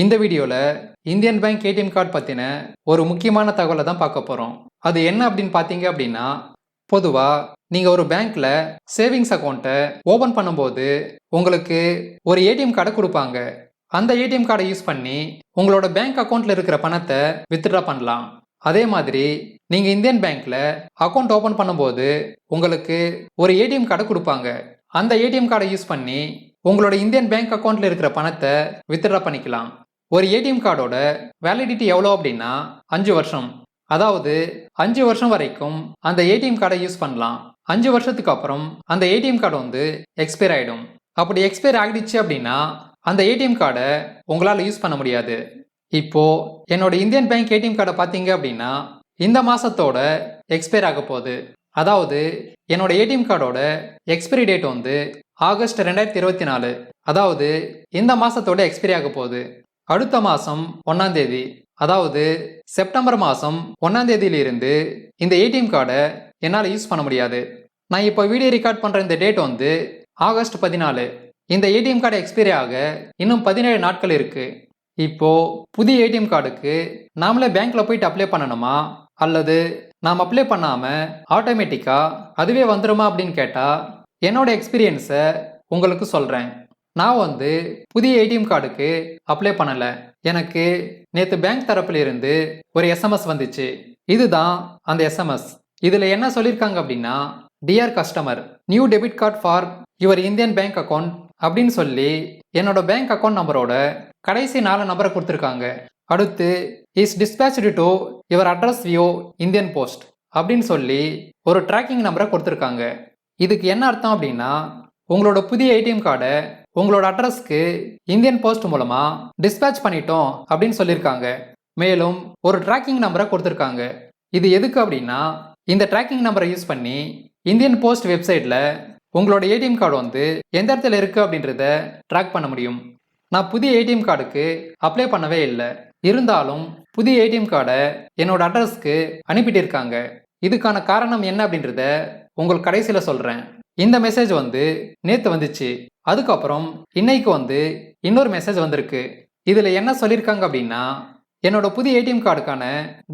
இந்த வீடியோவில் Indian bank ATM card பற்றின ஒரு முக்கியமான தகவலை தான் பார்க்க போகிறோம் அது என்ன அப்படின்னு பார்த்தீங்க அப்படின்னா பொதுவாக நீங்கள் ஒரு பேங்க்கில் சேவிங்ஸ் அக்கௌண்ட்டை ஓப்பன் பண்ணும்போது உங்களுக்கு ஒரு ஏடிஎம் கார்டை கொடுப்பாங்க. அந்த ஏடிஎம் கார்டை யூஸ் பண்ணி உங்களோட பேங்க் அக்கௌண்ட்டில் இருக்கிற பணத்தை வித்ட்ரா பண்ணலாம். அதே மாதிரி நீங்கள் இந்தியன் பேங்க்கில் அக்கௌண்ட் ஓப்பன் பண்ணும்போது உங்களுக்கு ஒரு ஏடிஎம் கார்டை கொடுப்பாங்க. அந்த ஏடிஎம் கார்டை யூஸ் பண்ணி உங்களோட இந்தியன் பேங்க் அக்கௌண்ட்டில் இருக்கிற பணத்தை வித்ட்ரா பண்ணிக்கலாம். ஒரு ஏடிஎம் கார்டோட வேலிடிட்டி எவ்வளோ அப்படின்னா அஞ்சு வருஷம். அதாவது அஞ்சு வருஷம் வரைக்கும் அந்த ஏடிஎம் கார்டை யூஸ் பண்ணலாம். அஞ்சு வருஷத்துக்கு அப்புறம் அந்த ஏடிஎம் கார்டு வந்து எக்ஸ்பயர் ஆகிடும் அப்படி எக்ஸ்பயர் ஆகிடுச்சு அப்படின்னா அந்த ஏடிஎம் கார்டை உங்களால் யூஸ் பண்ண முடியாது. இப்போது என்னோட இந்தியன் பேங்க் ஏடிஎம் கார்டை பார்த்தீங்க அப்படின்னா இந்த மாதத்தோட எக்ஸ்பயர் ஆக போகுது. அதாவது என்னோட ஏடிஎம் கார்டோட எக்ஸ்பைரி டேட் வந்து ஆகஸ்ட் ரெண்டாயிரத்தி இருபத்தி நாலு. அதாவது இந்த மாதத்தோட எக்ஸ்பைரி ஆக போகுது. அடுத்த மாதம் ஒன்றாம் தேதி அதாவது செப்டம்பர் மாதம் ஒன்றாம் தேதியிலிருந்து இந்த ஏடிஎம் கார்டை என்னால் யூஸ் பண்ண முடியாது. நான் இப்போ வீடியோ ரெக்கார்ட் பண்ணுற இந்த டேட் வந்து ஆகஸ்ட் பதினாலு. இந்த ஏடிஎம் கார்டு எக்ஸ்பைரி ஆக இன்னும் பதினேழு நாட்கள் இருக்குது இப்போது புதிய ஏடிஎம் கார்டுக்கு நாமளே பேங்க்கில் போயிட்டு அப்ளை பண்ணணுமா? அல்லது நாம் அப்ளை பண்ணாமல் ஆட்டோமேட்டிக்காக அதுவே வந்துடுமா அப்படின்னு கேட்டால் என்னோட எக்ஸ்பீரியன்ஸை உங்களுக்கு சொல்கிறேன் நான் வந்து புதிய ஏடிஎம் கார்டுக்கு அப்ளை பண்ணல. எனக்கு நேற்று பேங்க் தரப்புல இருந்து ஒரு எஸ்எம்எஸ் வந்துச்சு. இதுதான் அந்த எஸ்எம்எஸ் இதுல என்ன சொல்லியிருக்காங்க அப்படின்னா dear customer new debit card for your Indian bank account அப்படின்னு சொல்லி என்னோட பேங்க் அக்கௌண்ட் நம்பரோட கடைசி நாலு நம்பரை கொடுத்துருக்காங்க. அடுத்து is dispatch to your address via Indian post அப்படின்னு சொல்லி ஒரு ட்ராக்கிங் நம்பரை கொடுத்துருக்காங்க. இதுக்கு என்ன அர்த்தம் அப்படின்னா உங்களோட புதிய ஏடிஎம் கார்டை உங்களோட அட்ரஸ்க்கு இந்தியன் போஸ்ட் மூலமாக டிஸ்பேச் பண்ணிட்டோம் அப்படின்னு சொல்லியிருக்காங்க. மேலும் ஒரு ட்ராக்கிங் நம்பரை கொடுத்துருக்காங்க. இது எதுக்கு அப்படின்னா இந்த ட்ராக்கிங் நம்பரை யூஸ் பண்ணி இந்தியன் போஸ்ட் வெப்சைட்டில் உங்களோட ஏடிஎம் கார்டு வந்து எந்த இடத்துல இருக்குது அப்படின்றத ட்ராக் பண்ண முடியும். நான் புதிய ஏடிஎம் கார்டுக்கு அப்ளை பண்ணவே இல்லை. இருந்தாலும் புதிய ஏடிஎம் கார்டை என்னோட அட்ரஸ்க்கு அனுப்பிட்டு இருக்காங்க இதுக்கான காரணம் என்ன அப்படின்றத உங்களுக்கு கடைசியில் சொல்கிறேன் இந்த மெசேஜ் வந்து நேற்று வந்துச்சு. அதுக்கப்புறம் இன்னைக்கு வந்து இன்னொரு மெசேஜ் வந்திருக்கு. இதில் என்ன சொல்லியிருக்காங்க அப்படின்னா என்னோட புதிய ஏடிஎம் கார்டுக்கான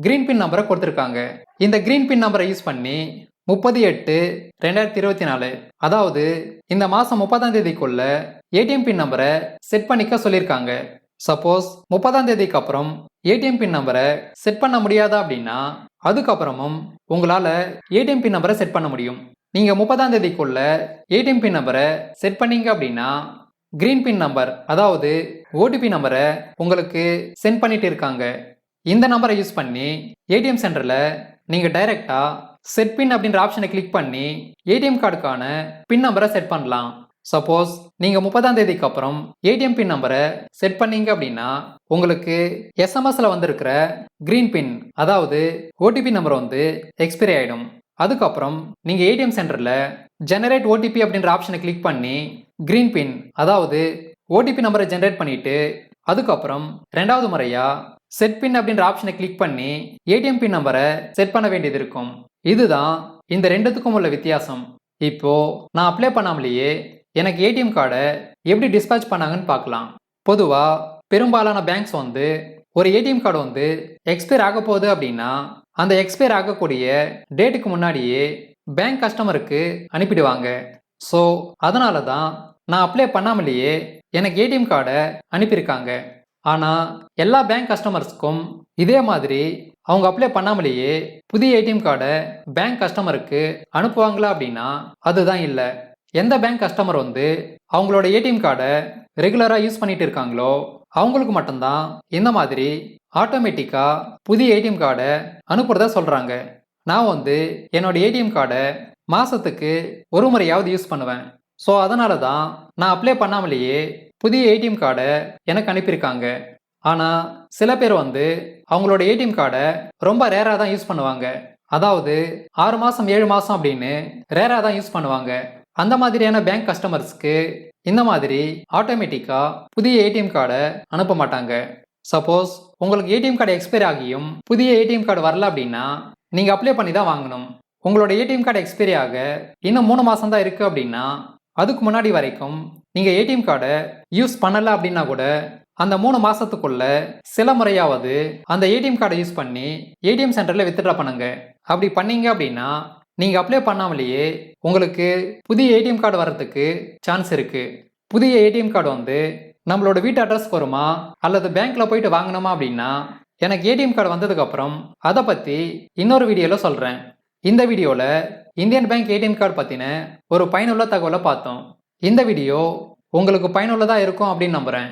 கிரீன் பின் நம்பரை கொடுத்துருக்காங்க. இந்த கிரீன் பின் நம்பரை யூஸ் பண்ணி முப்பது எட்டு ரெண்டாயிரத்தி இருபத்தி நாலு அதாவது இந்த மாதம் முப்பதாம் தேதிக்குள்ள ஏடிஎம் பின் நம்பரை செட் பண்ணிக்க சொல்லியிருக்காங்க சப்போஸ் முப்பதாம் தேதிக்கு அப்புறம் ஏடிஎம் பின் நம்பரை செட் பண்ண முடியாதா அப்படின்னா அதுக்கப்புறமும் உங்களால் ஏடிஎம் பின் நம்பரை செட் பண்ண முடியும். நீங்கள் முப்பதாம் தேதிக்குள்ள ஏடிஎம் பின் நம்பரை செட் பண்ணீங்க அப்படின்னா கிரீன் பின் நம்பர் அதாவது ஓடிபி நம்பரை உங்களுக்கு சென்ட் பண்ணிட்டு இருக்காங்க. இந்த நம்பரை யூஸ் பண்ணி ஏடிஎம் சென்டரில் நீங்கள் டைரெக்டாக செட் பின் அப்படின்ற ஆப்ஷனை கிளிக் பண்ணி ஏடிஎம் கார்டுக்கான பின் நம்பரை செட் பண்ணலாம். சப்போஸ் நீங்கள் முப்பதாம் தேதிக்கு அப்புறம் ஏடிஎம் பின் நம்பரை செட் பண்ணீங்க அப்படின்னா உங்களுக்கு எஸ்எம்எஸ்ல வந்திருக்கிற க்ரீன் பின் அதாவது ஓடிபி நம்பர் வந்து எக்ஸ்பைரி ஆகிடும் அதுக்கப்புறம் நீங்கள் ஏடிஎம் சென்டரில் ஜெனரேட் ஓடிபி அப்படின்ற ஆப்ஷனை கிளிக் பண்ணி க்ரீன் பின் அதாவது ஓடிபி நம்பரை ஜென்ரேட் பண்ணிட்டு அதுக்கப்புறம் ரெண்டாவது முறையா செட் பின் அப்படின்ற ஆப்ஷனை கிளிக் பண்ணி ஏடிஎம் பின் நம்பரை செட் பண்ண வேண்டியது இருக்கும். இதுதான் இந்த ரெண்டுத்துக்கும் உள்ள வித்தியாசம். இப்போ நான் அப்ளை பண்ணாமலேயே எனக்கு ஏடிஎம் கார்டை எப்படி டிஸ்பேச் பண்ணாங்கன்னு பார்க்கலாம். பொதுவாக பெரும்பாலான பேங்க்ஸ் வந்து ஒரு ஏடிஎம் கார்டு வந்து எக்ஸ்பயர் ஆக போகுது அப்படின்னா அந்த எக்ஸ்பயர் ஆகக்கூடிய டேட்டுக்கு முன்னாடியே பேங்க் கஸ்டமருக்கு அனுப்பிடுவாங்க. ஸோ அதனால தான் நான் அப்ளை பண்ணாமலேயே எனக்கு ஏடிஎம் கார்டை அனுப்பியிருக்காங்க. ஆனால் எல்லா பேங்க் கஸ்டமர்ஸ்க்கும் இதே மாதிரி அவங்க அப்ளை பண்ணாமலேயே புதிய ஏடிஎம் கார்டை பேங்க் கஸ்டமருக்கு அனுப்புவாங்களா அப்படின்னா அதுதான் இல்லை. எந்த பேங்க் கஸ்டமர் வந்து அவங்களோட ஏடிஎம் கார்டை ரெகுலராக யூஸ் பண்ணிட்டு இருக்காங்களோ அவங்களுக்கு மட்டும்தான் இந்த மாதிரி ஆட்டோமேட்டிக்காக புதிய ஏடிஎம் கார்டை அனுப்புறதா சொல்கிறாங்க நான் வந்து என்னோட ஏடிஎம் கார்டை மாதத்துக்கு ஒரு முறையாவது யூஸ் பண்ணுவேன். ஸோ அதனால தான் நான் அப்ளை பண்ணாமலேயே புதிய ஏடிஎம் கார்டை எனக்கு அனுப்பியிருக்காங்க. ஆனால் சில பேர் வந்து அவங்களோட ஏடிஎம் கார்டை ரொம்ப ரேராக தான் யூஸ் பண்ணுவாங்க. அதாவது ஆறு மாதம் ஏழு மாதம் அப்படின்னு ரேராக தான் யூஸ் பண்ணுவாங்க. அந்த மாதிரியான பேங்க் கஸ்டமர்ஸ்க்கு இந்த மாதிரி ஆட்டோமேட்டிக்காக புதிய ஏடிஎம் கார்டை அனுப்ப மாட்டாங்க. சப்போஸ் உங்களுக்கு ஏடிஎம் கார்டு எக்ஸ்பைரி ஆகியும் புதிய ஏடிஎம் கார்டு வரல அப்படின்னா நீங்கள் அப்ளை பண்ணி தான் வாங்கணும். உங்களோட ஏடிஎம் கார்டு எக்ஸ்பைரி ஆக இன்னும் மூணு மாதம் தான் இருக்குது அப்படின்னா அதுக்கு முன்னாடி வரைக்கும் நீங்கள் ஏடிஎம் கார்டை யூஸ் பண்ணலை அப்படின்னா கூட அந்த மூணு மாதத்துக்குள்ள சில முறையாவது அந்த ஏடிஎம் கார்டை யூஸ் பண்ணி ஏடிஎம் சென்டரில் வித்ட்ரா பண்ணுங்க. அப்படி பண்ணீங்க அப்படின்னா நீங்கள் அப்ளை பண்ணாமலேயே உங்களுக்கு புதிய ஏடிஎம் கார்டு வர்றதுக்கு சான்ஸ் இருக்குது புதிய ஏடிஎம் கார்டு வந்து நம்மளோட வீட்டு அட்ரஸ் வருமா? அல்லது பேங்க்ல போயிட்டு வாங்கணுமா அப்படின்னா எனக்கு ஏடிஎம் கார்டு வந்ததுக்கப்புறம் அதை பற்றி இன்னொரு வீடியோவில் சொல்கிறேன் இந்த வீடியோவில் இந்தியன் பேங்க் ஏடிஎம் கார்டு பற்றின ஒரு பயனுள்ள தகவலை பார்த்தோம். இந்த வீடியோ உங்களுக்கு பயனுள்ளதாக இருக்கும் அப்படின்னு நம்புகிறேன்